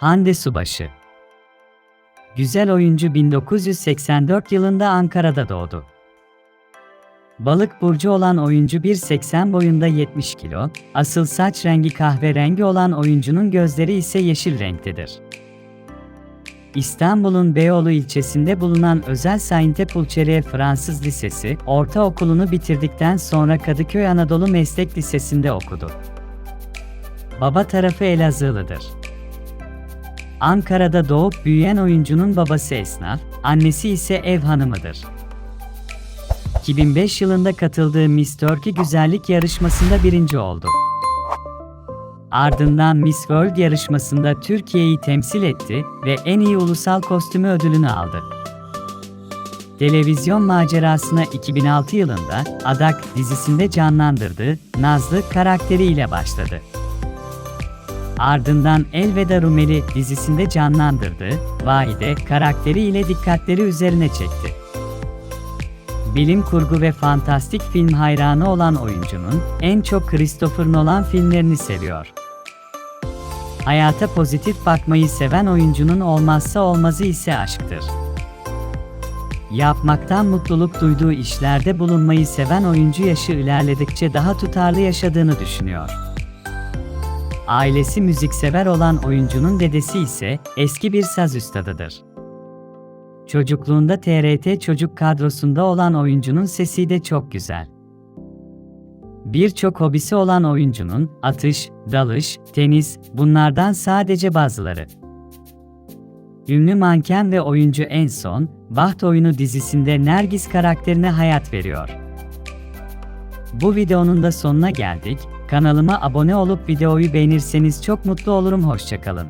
Hande Subaşı Güzel oyuncu 1984 yılında Ankara'da doğdu. Balık burcu olan oyuncu 1.80 boyunda 70 kilo, asıl saç rengi kahverengi olan oyuncunun gözleri ise yeşil renktedir. İstanbul'un Beyoğlu ilçesinde bulunan Özel Sainte Pulçeriye Fransız Lisesi, ortaokulunu bitirdikten sonra Kadıköy Anadolu Meslek Lisesi'nde okudu. Baba tarafı Elazığlıdır. Ankara'da doğup büyüyen oyuncunun babası esnaf, annesi ise ev hanımıdır. 2005 yılında katıldığı Miss Turkey güzellik yarışmasında birinci oldu. Ardından Miss World yarışmasında Türkiye'yi temsil etti ve en iyi ulusal kostümü ödülünü aldı. Televizyon macerasına 2006 yılında Adak dizisinde canlandırdığı Nazlı karakteriyle başladı. Ardından Elveda Rumeli dizisinde canlandırdığı Vahide karakteriyle dikkatleri üzerine çekti. Bilim kurgu ve fantastik film hayranı olan oyuncunun en çok Christopher Nolan filmlerini seviyor. Hayata pozitif bakmayı seven oyuncunun olmazsa olmazı ise aşktır. Yapmaktan mutluluk duyduğu işlerde bulunmayı seven oyuncu yaşı ilerledikçe daha tutarlı yaşadığını düşünüyor. Ailesi müziksever olan oyuncunun dedesi ise eski bir saz üstadıdır. Çocukluğunda TRT çocuk kadrosunda olan oyuncunun sesi de çok güzel. Birçok hobisi olan oyuncunun atış, dalış, tenis bunlardan sadece bazıları. Ünlü manken ve oyuncu en son, Baht Oyunu dizisinde Nergis karakterine hayat veriyor. Bu videonun da sonuna geldik. Kanalıma abone olup videoyu beğenirseniz çok mutlu olurum. Hoşçakalın.